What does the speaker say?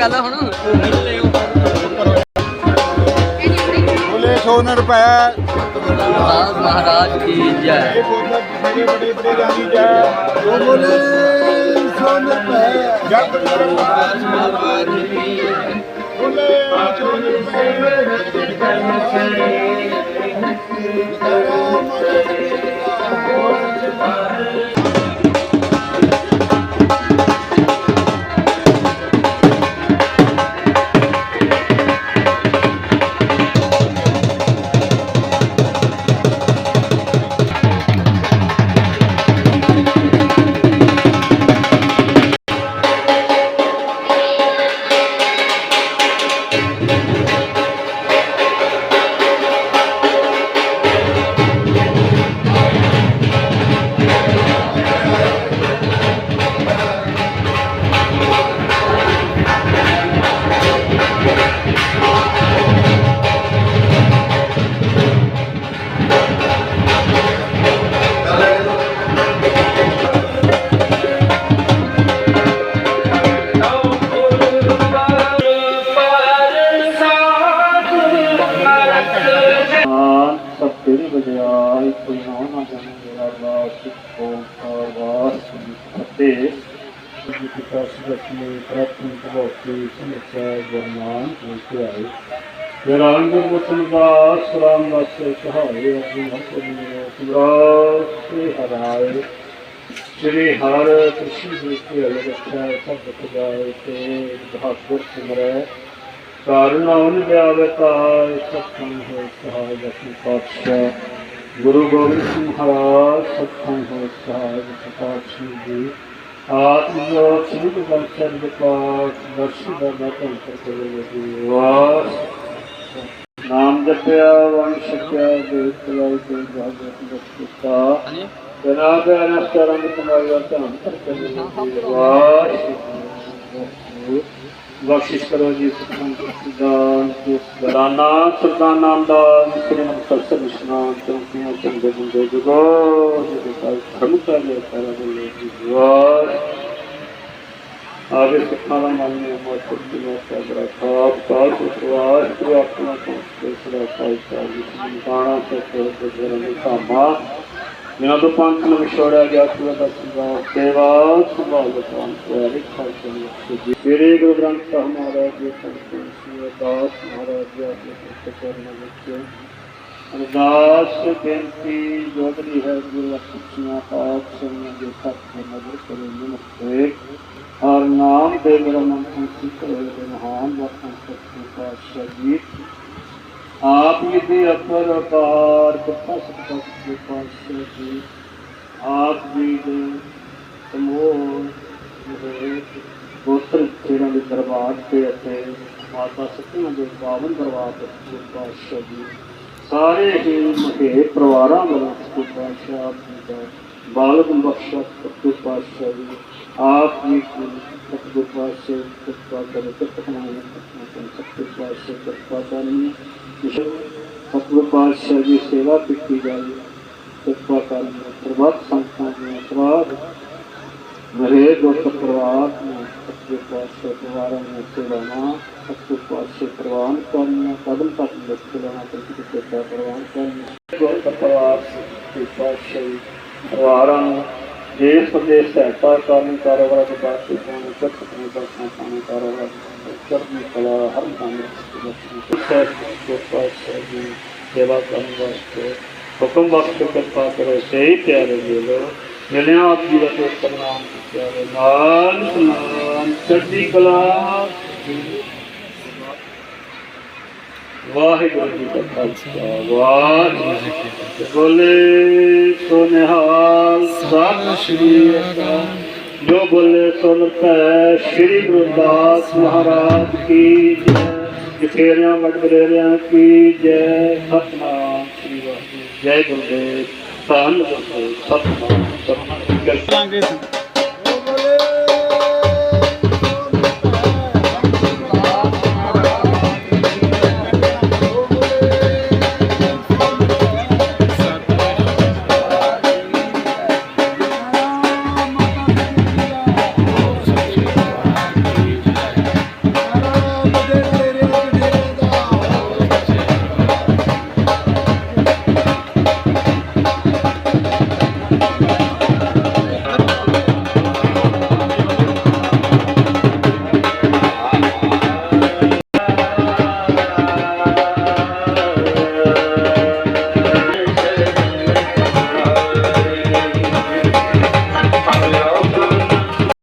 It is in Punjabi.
ਗੱਲ ਆ ਹੁਣ। ਬੋਲੇ 100 ਰੁਪਏ। ਮਹਾਰਾਜ ਕੀ ਜੈ। ਬੜੇ ਬੜੇ ਬੜੇ ਰਾਜੀ ਜੈ ਬੋਲੇ 100 ਰੁਪਏ। ਜਗ ਮਹਾਰਾਜ ਕੀ ਜੈ ਬੋਲੇ 100 ਰੁਪਏ। ਮਾਨ ਸਭ ਤੇਰੀ ਬਜਾਏ ਕੋਈ ਨਾ ਨਾ ਜਾਣੇ ਮੇਰਾ ਬਾਸ ਕੋ ਆਵਾਸ ਫਤੇ ਜੀ ਕੀ ਕਾਸ ਰਖਨੇ ਪ੍ਰਾਪਤ ਗੁਰਨਾਮ ਕੋਈ ਆਏ ਮੇਰਾ ਅੰਗ ਮੁਤਨ ਦਾਸ, ਰਾਮ ਦਾਸ, ਸਹਾਏ ਆਪਣੀ ਹੱਥ ਮੇਰੇ ਸੁਰਾਸ ਹਰਾਏ। ਸ੍ਰੀ ਹਰ ਕ੍ਰਿਸ਼ਨ ਜੀ ਕੀ ਅਲਗ ਰੱਖਿਆ, ਸਭ ਖਜਾਏ ਤੇ ਬਹਾਦਰ ਸਿਮਰੈ। ਕਾਰਨਾ ਉਹਨ ਵਿਆਵਤਾ ਸਤਸੰਗ ਹੋ ਸਹਾਇ ਦਸਮ ਪਾਤਸ਼ਾਹ। ਗੁਰੂ ਗੋਬਿੰਦ ਸਿੰਘ ਮਹਾਰਾਜ ਸਤਸੰਗ ਹੋ ਸਹਾਇ ਦਸਮ ਪਾਤਸ਼ਾਹ ਜੀ। ਆਤਮ ਜੋਤ ਸਾਹਿਬ ਦੇ ਪਾਠ ਦਰਸ਼ਨ ਦਾ ਮਾਤਮ ਕਰਕੇ ਜੀ ਵਾਸ। ਨਾਮ ਜਪਿਆ ਵੰਡ ਛਕਿਆ ਦੇਵ ਤਲਾਈ ਤੇ ਭਾਗਵਤ ਦਸਤਾ ਜਨਾ ਦੇ ਅਨਸਤਰੰਗ ਤੁਮਾਰਾ ਧੰਨ ਕਰਕੇ ਜੀ ਵਾਸ। ਬਖਸ਼ਿਸ਼ ਕਰੋ ਜੀ ਸਤਿਗੁਰੂ ਸਤਿਦਾਨ ਜੀ। ਗਰਾਨਾ ਸਰਦਾਨਾ ਦਾ ਸ੍ਰੀ ਮੁਕਤਸਰ ਸਾਹਿਬ ਇਸ਼ਨਾਨ ਚੌਂਕੀਆਂ, ਚੰਗੇ ਬੰਦੇ ਜੁਗੋ, ਜਿਹਦੇ ਕਾਲ ਧਰਮ ਚਾਲੇ ਸਾਰਾ ਬੋਲੇ ਜੀ ਵਾਰ ਆਵੇ ਸੁਖਨਾ ਦਾ ਮਨ ਨੇ ਮੋਤ ਕੁਰਤੀ ਨੂੰ ਸਾਬਰਾ ਖਾਪ ਕਾਲ ਸੁਖਵਾਸ ਤੇ ਆਪਣਾ ਤੋਂ ਸਦਾ ਸਾਈ ਸਾਈ ਨਿਸ਼ਾਨਾ ਤੇ ਤੇ ਜਰਨ ਦੇ ਧਾਮਾ ਮੇਰਾ ਪੰਥ ਨੂੰ ਵਿਛੋੜਿਆ ਗਿਆ ਤੁਲਾ ਦਾ ਸੰਗਾਹ ਸੇਵਾ ਸੰਭਾਲ ਬਤਾਉਂ ਤੇ ਰਿਖਾ ਚੰਗੀ ਜੀ ਸ੍ਰੀ ਗੁਰੂ ਗ੍ਰੰਥ ਸਾਹਿਬ ਮਹਾਰਾਜ ਜੀ ਸੰਤ ਸ੍ਰੀ ਅਰਦਾਸ ਮਹਾਰਾਜ ਜੀ ਆਪਣੇ ਪੁੱਤਰ ਚਰਨ ਵਿੱਚ ਅਰਦਾਸ ਬੇਨਤੀ ਜੋਦਰੀ ਹੈ ਗੁਰੂ ਅਖੀਆਂ ਪਾਕ ਸੁਣਨ ਦੇ ਸੱਚ ਦੇ ਨਜ਼ਰ ਕਰੇ ਨਮਸਤੇ ਹਰ ਨਾਮ ਦੇ ਮੇਰਾ ਮਨ ਸੰਸੀ ਕਰੇ ਮਹਾਨ ਵਰਤਨ ਸਤਿ ਪਾਤਸ਼ਾਹ ਜੀ ਆਪ ਜੀ ਦੇ ਅਪਰ ਅਪਾਰ ਕਿਰਪਾ ਸਤਿ ਦੇ ਪਾਤਸ਼ਾਹ ਜੀ। ਆਪ ਜੀ ਦੇ ਸਮੋਹ ਜਿਹੜੇ ਗੋਤਰ ਤੇਰਾਂ ਦੇ ਦਰਬਾਰ ਤੇ ਅਤੇ ਮਾਤਾ ਸਤਿਆਂ ਦੇ ਪਾਵਨ ਦਰਬਾਰ ਤੇ ਸਤਿ ਪਾਤਸ਼ਾਹ ਜੀ। ਸਾਰੇ ਹੀ ਮਹੇ ਪਰਿਵਾਰਾਂ ਵੱਲੋਂ ਸਤਿ ਪਾਤਸ਼ਾਹ ਆਪ ਜੀ ਦਾ ਬਾਲਕ ਬਖਸ਼ਾ ਸਤਿ ਪਾਤਸ਼ਾਹ ਜੀ। ਆਪ ਜੀ ਸਤਿਗੁਰ ਸਤਿ ਪਾਤਸ਼ਾਹ ਕਿਰਪਾ ਕਰੋ ਕਿਰਪਾ ਕਰੋ ਸਤਿ ਪਾਤਸ਼ਾਹ ਕਿਰਪਾ ਕਰਨੀ ਸਤਿਗੁਰ ਪਾਤਸ਼ਾਹ ਦੀ ਸੇਵਾ ਕੀਤੀ ਜਾਵੇ ਕਿਰਪਾ ਕਰਨੀ ਸਰਬੱਤ ਸੰਤਾਂ ਦੀ ਅਸਰਾਰ ਮਰੇ ਦੁੱਖ ਪਰਿਵਾਰ ਨੂੰ ਸਤਿਗੁਰ ਪਾਤਸ਼ਾਹ ਪਰਿਵਾਰਾਂ ਨੂੰ ਸੇਵਾਵਾਂ ਸਤਿਗੁਰ ਪਾਤਸ਼ਾਹ ਪ੍ਰਵਾਨ ਕਰਨਾ ਕਦਮ ਤੱਕ ਲਿਖਤ ਲੈਣਾ ਪ੍ਰਤੀ ਕਿਰਪਾ ਪ੍ਰਵਾਨ ਕਰਨੀ ਦੁੱਖ ਪਰਿਵਾਰ ਸਤਿਗੁਰ ਪਾਤਸ਼ਾਹ ਜੀ ਨੂੰ ਦੇਸ਼ ਪ੍ਰਦੇਸ਼ ਸਹਾਇਤਾ ਕਰਨ ਕਾਰੋਬਾਰ ਦੇ ਬਾਅਦ ਤੇ ਪਾਉਣ ਚੱਕ ਆਪਣੇ ਦਰਸ਼ਨ ਪਾਉਣ ਕਾਰੋਬਾਰ ਚੜ੍ਹਦੀ ਕਲਾ ਹਰ ਕੰਮ ਵਿੱਚ ਸਹਿਬ ਪਾਤਸ਼ਾਹ ਜੀ ਸੇਵਾ ਕਰਨ ਵਾਸਤੇ ਹੁਕਮ ਬਖਸ਼ ਕਿਰਪਾ ਕਰੋ ਸਹੀ ਪਿਆਰੇ ਜੀ ਲੋ ਮਿਲਿਆ ਆਪ ਜੀ ਦਾ ਤੇ ਪ੍ਰਣਾਮ ਪਿਆਰੇ ਨਾਲ ਸਲਾਮ ਚੜ੍ਹਦੀ ਕਲਾ ਵਾਹਿਗੁਰੂ ਜੀ ਕਾ ਖਾਲਸਾ, ਵਾਹਿਗੁਰੂ ਜੀ ਕੀ ਫਤਿਹ। ਬੋਲੇ ਸੋ ਨਿਹਾਲ ਸਤਿ ਸ਼੍ਰੀ ਅਕਾਲ। ਜੋ ਬੋਲੇ ਸੁਨ ਪੈ ਸ਼੍ਰੀ ਗੁਰਦਾਸ ਮਹਾਰਾਜ ਕੀ ਜੈ। ਜਠੇਰਿਆਂ ਵਡਵਡੇਰਿਆਂ ਕੀ ਜੈ।